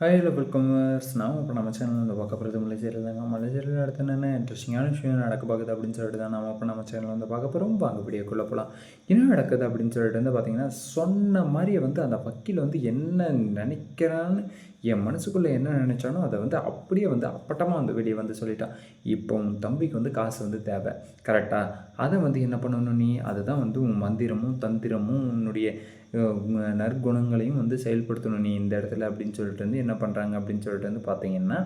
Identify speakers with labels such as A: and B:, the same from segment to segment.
A: Hi hello வெல்கமர்ஸ் நான் இப்போ நம்ம சேனல் வந்து பார்க்க போகிறது மலைச்சேரியில் தாங்க. மலைச்சேரியில் அடுத்து என்னென்ன இன்ட்ரெஸ்டிங்கான விஷயம் நடக்க பார்க்குது அப்படின்னு சொல்லிட்டு தான் நம்ம இப்போ நம்ம சேனலில் வந்து பார்க்க போகிறோம் வாங்க வீடியோக்குள்ளே போகலாம் என்ன நடக்குது அப்படின்னு சொல்லிட்டு வந்து பார்த்தீங்கன்னா சொன்ன மாதிரியே வந்து அந்த வக்கீல் வந்து என்ன நினைக்கிறான்னு என் மனசுக்குள்ளே என்ன நினச்சானோ அதை வந்து அப்படியே வந்து அப்பட்டமாக வந்து வெளியே வந்து சொல்லிட்டான். இப்போ உன் தம்பிக்கு வந்து காசு வந்து தேவை. கரெக்டாக அதை வந்து என்ன பண்ணணும் நீ? அதுதான் வந்து உன் மந்திரமும் தந்திரமும் உன்னுடைய நற்குணங்களையும் வந்து செயல்படுத்தணும் நீ இந்த இடத்துல அப்படின்னு சொல்லிட்டு வந்து என்ன பண்ணுறாங்க அப்படின்னு சொல்லிட்டு வந்து பார்த்தீங்கன்னா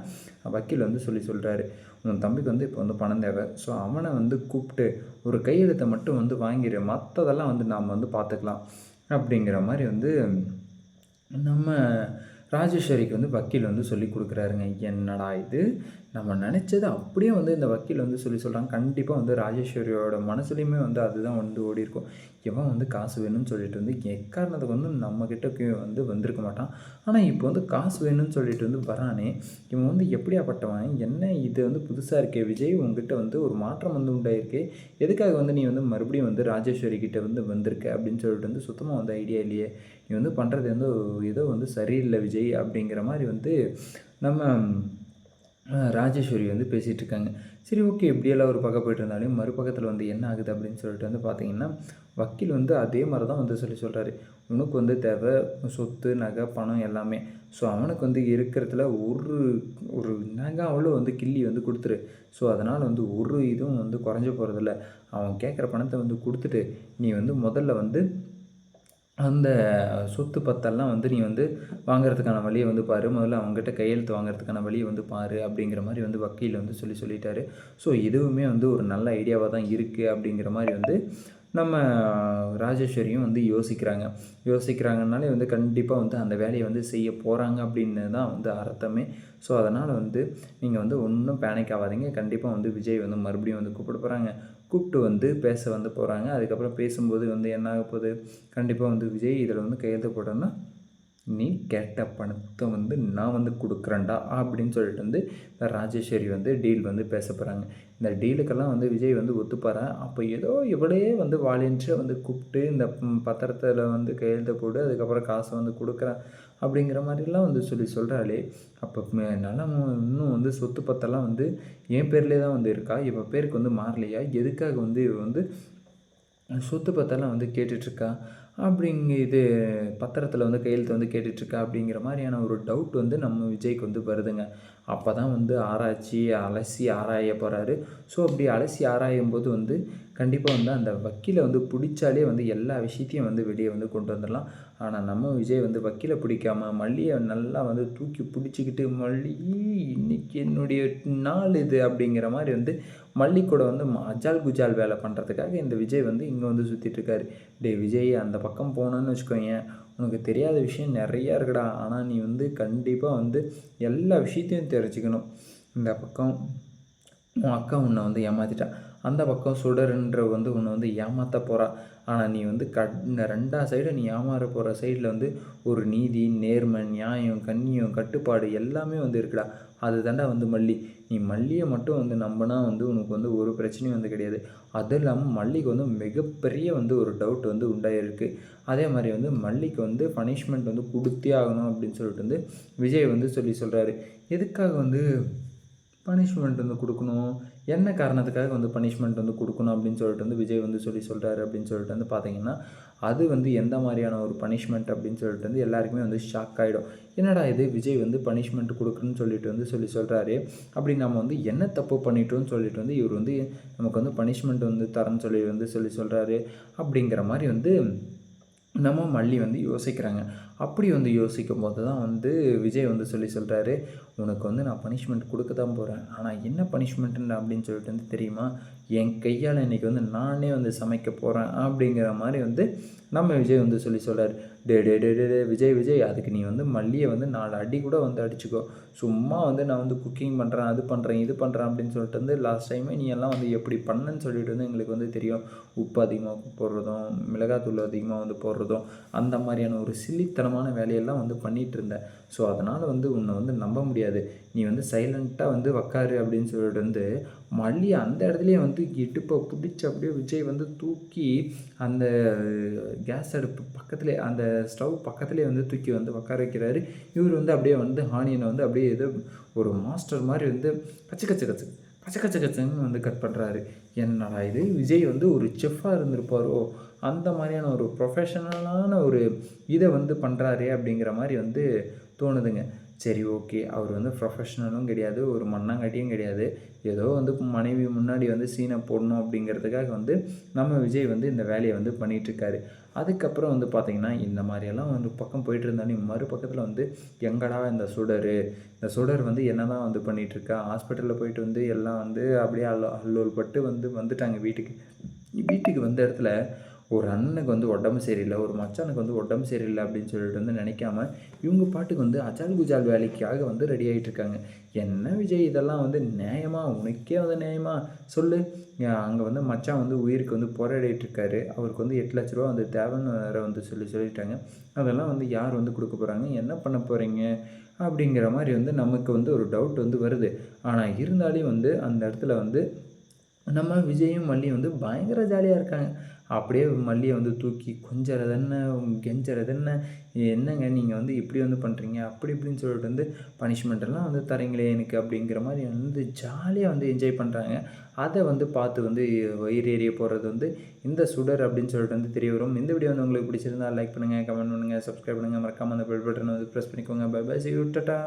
A: வக்கீல் வந்து சொல்லி சொல்கிறாரு உன் தம்பிக்கு வந்து இப்போ வந்து பணம் தேவை. ஸோ அவனை வந்து கூப்பிட்டு ஒரு கையெழுத்தை மட்டும் வந்து வாங்கிடு மற்றதெல்லாம் வந்து நாம் வந்து பார்த்துக்கலாம். அப்படிங்கிற மாதிரி வந்து நம்ம ராஜேஸ்வரிக்கு வந்து வக்கீல் வந்து சொல்லி கொடுக்குறாருங்க. என்னடா இது? நம்ம நினச்சது அப்படியே வந்து இந்த வக்கீல் வந்து சொல்லி சொல்கிறாங்க கண்டிப்பாக வந்து ராஜேஸ்வரியோட மனசுலையுமே வந்து அதுதான் வந்து ஓடி இருக்கும். இவன் வந்து காசு வேணும்னு சொல்லிட்டு வந்து எக்காரணத்துக்கு வந்து நம்மக்கிட்ட வந்து வந்திருக்க மாட்டான். ஆனால் இப்போ வந்து காசு வேணும்னு சொல்லிட்டு வந்து வரானே இவன் வந்து எப்படியாப்பட்டவன்? என்ன இது வந்து புதுசாக இருக்கே விஜய்? உங்ககிட்ட வந்து ஒரு மாற்றம் வந்து உண்டாயிருக்கு. எதுக்காக வந்து நீ வந்து மறுபடியும் வந்து ராஜேஸ்வரி கிட்ட வந்து வந்திருக்க? அப்படின்னு சொல்லிட்டு வந்து சுத்தமாக வந்து ஐடியா இல்லையே. நீ வந்து பண்ணுறது வந்து ஏதோ வந்து சரியில்லை விஜய் அப்படிங்கிற மாதிரி வந்து நம்ம ராஜேஸ்வரி வந்து பேசிகிட்டு இருக்காங்க சரி ஓகே எப்படியெல்லாம் ஒரு பக்கம் போயிட்டு இருந்தாலும் மறுபக்கத்தில் வந்து என்ன ஆகுது அப்படின்னு சொல்லிட்டு வந்து பார்த்தீங்கன்னா வக்கீல் வந்து அதே மாதிரி தான் வந்து சொல்லி சொல்கிறாரு உனக்கு வந்து தேவை சொத்து நகை பணம் எல்லாமே. ஸோ அவனுக்கு வந்து இருக்கிறதுல ஒரு ஒரு நகை அவ்வளோ வந்து கிள்ளி வந்து கொடுத்துரு. ஸோ அதனால் வந்து ஒரு இதுவும் வந்து குறைஞ்ச போகிறதில்ல அவன் கேட்குற பணத்தை வந்து கொடுத்துட்டு நீ வந்து முதல்ல வந்து அந்த சொத்து பத்தெல்லாம் வந்து நீ வந்து வாங்குறதுக்கான வழியை வந்து பாரு. முதல்ல அவங்ககிட்ட கையெழுத்து வாங்குறதுக்கான வழியை வந்து பாரு அப்படிங்கிற மாதிரி வந்து வக்கீல் வந்து சொல்லி சொல்லிட்டாரு. ஸோ இதுவுமே வந்து ஒரு நல்ல ஐடியாவாக தான் இருக்குது அப்படிங்கிற மாதிரி வந்து நம்ம ராஜேஸ்வரியும் வந்து யோசிக்கிறாங்க. யோசிக்கிறாங்கனாலே வந்து கண்டிப்பாக வந்து அந்த வேலையை வந்து செய்ய போகிறாங்க அப்படின்னு தான் வந்து அர்த்தமே. ஸோ அதனால் வந்து நீங்கள் வந்து ஒன்றும் பேனிக் ஆகாதீங்க. கண்டிப்பாக வந்து விஜய் வந்து மறுபடியும் வந்து கூப்பிட போகிறாங்க கூப்பிட்டு வந்து பேச வந்து போகிறாங்க அதுக்கப்புறம் பேசும்போது வந்து என்ன ஆக போகுது கண்டிப்பாக வந்து விஜய் இதில் வந்து கையெழுத்து போட்டோன்னா நீ கேட்ட பணத்தை வந்து நான் வந்து கொடுக்குறேன்டா அப்படின்னு சொல்லிட்டு வந்து இந்த ராஜேஸ்வரி வந்து டீல் வந்து பேச போகிறாங்க இந்த டீலுக்கெல்லாம் வந்து விஜய் வந்து ஒத்துப்பாரா? அப்போ ஏதோ இவளையே வந்து வாலண்டியராக வந்து கூப்பிட்டு இந்த பத்திரத்தில் வந்து கையெழுத்த போட்டு அதுக்கப்புறம் காசை வந்து கொடுக்குறேன் அப்படிங்கிற மாதிரிலாம் வந்து சொல்லி சொல்கிறாளே அப்போ நிலம் இன்னும் வந்து சொத்து பத்தெல்லாம் வந்து என் பேர்லேயே தான் வந்து இருக்கா? இவன் பேருக்கு வந்து மாறலையா? எதுக்காக வந்து இவ வந்து சொத்து பத்தெல்லாம் வந்து கேட்டுட்ருக்கா? அப்படிங்க இது பத்திரத்தில் வந்து கையெழுத்து வந்து கேட்டுட்ருக்கா? அப்படிங்கிற மாதிரியான ஒரு டவுட் வந்து நம்ம விஜய்க்கு வந்து வருதுங்க. அப்போ தான் வந்து ஆராய்ச்சி அலசி ஆராய போகிறாரு ஸோ அப்படி அலசி ஆராயும் போது வந்து கண்டிப்பாக வந்து அந்த வக்கீலை வந்து பிடிச்சாலே வந்து எல்லா விஷயத்தையும் வந்து வெளியே வந்து கொண்டு வந்துடலாம். ஆனால் நம்ம விஜய் வந்து வக்கீலை பிடிக்காம மல்லியை நல்லா வந்து தூக்கி பிடிச்சிக்கிட்டு மல்லி இன்னைக்கு என்னுடைய நாள் இது அப்படிங்கிற மாதிரி வந்து மல்லி கூட வந்து அஜால் குஜால் வேலை பண்ணுறதுக்காக இந்த விஜய் வந்து இங்கே வந்து சுற்றிட்டுருக்காரு டே விஜய் அந்த பக்கம் போனோன்னு வச்சுக்கோங்க உனக்கு தெரியாத விஷயம் நிறையா இருக்குடா. ஆனால் நீ வந்து கண்டிப்பாக வந்து எல்லா விஷயத்தையும் தெரிஞ்சுக்கணும். இந்த பக்கம் உன் அக்கா உன்னை வந்து ஏமாற்றிட்டா அந்த பக்கம் சுடர்ன்ற வந்து உன்னை வந்து ஏமாற்ற போகிறா ஆனால் நீ வந்து க இந்த ரெண்டா சைடு நீ ஏமாற போகிற சைடில் வந்து ஒரு நீதி நேர்மை நியாயம் கண்ணியம் கட்டுப்பாடு எல்லாமே வந்து இருக்குடா. அது தாண்டா வந்து மல்லி. நீ மல்லியை மட்டும் வந்து நம்பினா வந்து உனக்கு வந்து ஒரு பிரச்சனையும் வந்து கிடையாது. அதுவும் இல்லாமல் மல்லிக்கு வந்து மிகப்பெரிய வந்து ஒரு டவுட் வந்து உண்டாயிருக்கு. அதே மாதிரி வந்து மல்லிக்கு வந்து பனிஷ்மெண்ட் வந்து கொடுத்தே ஆகணும் அப்படின்னு சொல்லிட்டு வந்து விஜய் வந்து சொல்லி சொல்கிறாரு எதுக்காக வந்து பனிஷ்மெண்ட் வந்து கொடுக்கணும்? என்ன காரணத்துக்காக வந்து பனிஷ்மெண்ட் வந்து கொடுக்கணும் அப்படின்னு சொல்லிட்டு வந்து விஜய் வந்து சொல்லி சொல்கிறாரு அப்படின்னு சொல்லிட்டு வந்து பார்த்தீங்கன்னா அது வந்து எந்த மாதிரியான ஒரு பனிஷ்மெண்ட் அப்படின்னு சொல்லிட்டு வந்து எல்லாருக்குமே வந்து ஷாக் ஆகிடும் என்னடா இது? விஜய் வந்து பனிஷ்மெண்ட் கொடுக்குன்னு சொல்லிட்டு வந்து சொல்லி சொல்கிறாரு அப்படி நம்ம வந்து என்ன தப்பு பண்ணிட்டோம்னு சொல்லிட்டு வந்து இவர் வந்து நமக்கு வந்து பனிஷ்மெண்ட் வந்து தரேன்னு சொல்லி வந்து சொல்லி சொல்கிறாரு அப்படிங்கிற மாதிரி வந்து நம்ம மல்லி வந்து யோசிக்கிறாங்க. அப்படி வந்து யோசிக்கும் போது தான் வந்து விஜய் வந்து சொல்லி சொல்கிறாரு உனக்கு வந்து நான் பனிஷ்மெண்ட் கொடுக்க தான் போகிறேன் ஆனால் என்ன பனிஷ்மெண்ட்டுன்னு அப்படின்னு சொல்லிட்டு வந்து தெரியுமா? என் கையால் இன்றைக்கி வந்து நானே வந்து சமைக்க போகிறேன் அப்படிங்கிற மாதிரி வந்து நம்ம விஜய் வந்து சொல்லி சொல்கிறார் டே டே டே டே டே விஜய் விஜய் அதுக்கு நீ வந்து மல்லியை வந்து நாலு அடி கூட வந்து அடிச்சுக்கோ. சும்மா வந்து நான் வந்து குக்கிங் பண்ணுறேன் அது பண்ணுறேன் இது பண்ணுறேன் அப்படின்னு சொல்லிட்டு வந்து லாஸ்ட் டைமே நீ எல்லாம் வந்து எப்படி பண்ணேன்னு சொல்லிட்டு வந்து எங்களுக்கு வந்து தெரியும். உப்பு அதிகமாக போடுறதும் மிளகாத்தூள் அதிகமாக வந்து போடுறதும் அந்த மாதிரியான ஒரு சில்லித்தனம் மடத்தனமான வேலையெல்லாம் வந்து பண்ணிகிட்டு இருந்தேன் ஸோ அதனால் வந்து உன்னை வந்து நம்ப முடியாது. நீ வந்து சைலண்ட்டாக வந்து உக்காரு அப்படின்னு சொல்லிட்டு வந்து மல்லி அந்த இடத்துலையே வந்து இடுப்பை பிடிச்சி அப்படியே விஜய் வந்து தூக்கி அந்த கேஸ் அடுப்பு பக்கத்துலேயே அந்த ஸ்டவ் பக்கத்துலேயே வந்து தூக்கி வந்து உக்கார வைக்கிறாரு. இவர் வந்து அப்படியே வந்து ஹானியனை வந்து அப்படியே ஏதோ ஒரு மாஸ்டர் மாதிரி வந்து கச்சு கச்சு கச்சு கச்ச கச்ச வந்து கட் பண்ணுறாரு என்னடா இது? விஜய் வந்து ஒரு செஃப்பாக இருந்திருப்பாரோ? அந்த மாதிரியான ஒரு ப்ரொஃபஷனலான ஒரு இதை வந்து பண்ணுறாரே அப்படிங்கிற மாதிரி வந்து தோணுதுங்க. சரி ஓகே. அவர் வந்து ப்ரொஃபஷ்னலும் கிடையாது ஒரு மண்ணாங்கட்டியும் கிடையாது. ஏதோ வந்து மனைவி முன்னாடி வந்து சீனை போடணும் அப்படிங்கிறதுக்காக வந்து நம்ம விஜய் வந்து இந்த வேலையை வந்து பண்ணிகிட்ருக்காரு அதுக்கப்புறம் வந்து பார்த்திங்கன்னா இந்த மாதிரியெல்லாம் வந்து பக்கம் போயிட்டு இருந்தாலும் மறுபக்கத்தில் வந்து எங்கடா இந்த சுடர்? இந்த சுடர் வந்து என்ன தான் வந்து பண்ணிகிட்ருக்கா ஹாஸ்பிட்டலில் போயிட்டு வந்து எல்லாம் வந்து அப்படியே அல்லோ அல்லோல் பட்டு வந்து வந்துட்டாங்க வீட்டுக்கு. வீட்டுக்கு வந்த இடத்துல ஒரு அண்ணனுக்கு வந்து உடம்பு சரியில்லை ஒரு மச்சானுக்கு வந்து உடம்பு சரியில்லை அப்படின்னு சொல்லிட்டு வந்து நினைக்காம இவங்க பாட்டுக்கு வந்து அஜால் குஜால் வேலைக்காக வந்து ரெடி ஆகிட்டு இருக்காங்க. என்ன விஜய் இதெல்லாம் வந்து நியாயமா? உனக்கே வந்து நியாயமா? சொல்லு. அங்கே வந்து மச்சான் வந்து உயிருக்கு வந்து போராடிட்டு இருக்காரு. அவருக்கு வந்து எட்டு லட்ச ரூபா வந்து தேவைன்னு வேற வந்து சொல்லி சொல்லிட்டாங்க. அதெல்லாம் வந்து யார் வந்து கொடுக்க போகிறாங்க என்ன பண்ண போகிறீங்க அப்படிங்கிற மாதிரி வந்து நமக்கு வந்து ஒரு டவுட் வந்து வருது. ஆனால் இருந்தாலே வந்து அந்த இடத்துல வந்து நம்ம விஜயும் மல்லியும் வந்து பயங்கர ஜாலியாக இருக்காங்க. அப்படியே மல்லியை வந்து தூக்கி கொஞ்சறது என்ன? கெஞ்சறது என்ன? என்னங்க நீங்கள் வந்து இப்படி வந்து பண்ணுறீங்க அப்படி இப்படின்னு சொல்லிட்டு வந்து பனிஷ்மெண்ட்டெல்லாம் வந்து தரீங்களே எனக்கு அப்படிங்கிற மாதிரி வந்து ஜாலியாக வந்து என்ஜாய் பண்ணுறாங்க அதை வந்து பார்த்து வந்து வயிறு ஏறிய போகிறது வந்து இந்த சுடர் அப்படின்னு சொல்லிட்டு வந்து தெரிய வரும். இந்த வீடியோ வந்து உங்களுக்கு பிடிச்சிருந்தா லைக் பண்ணுங்கள் கமெண்ட் பண்ணுங்கள் சப்ஸ்கிரைப் பண்ணுங்கள் மறக்காமல் அந்த பெல் பட்டனை வந்து ப்ரெஸ் பண்ணிக்கோங்க. By by C tata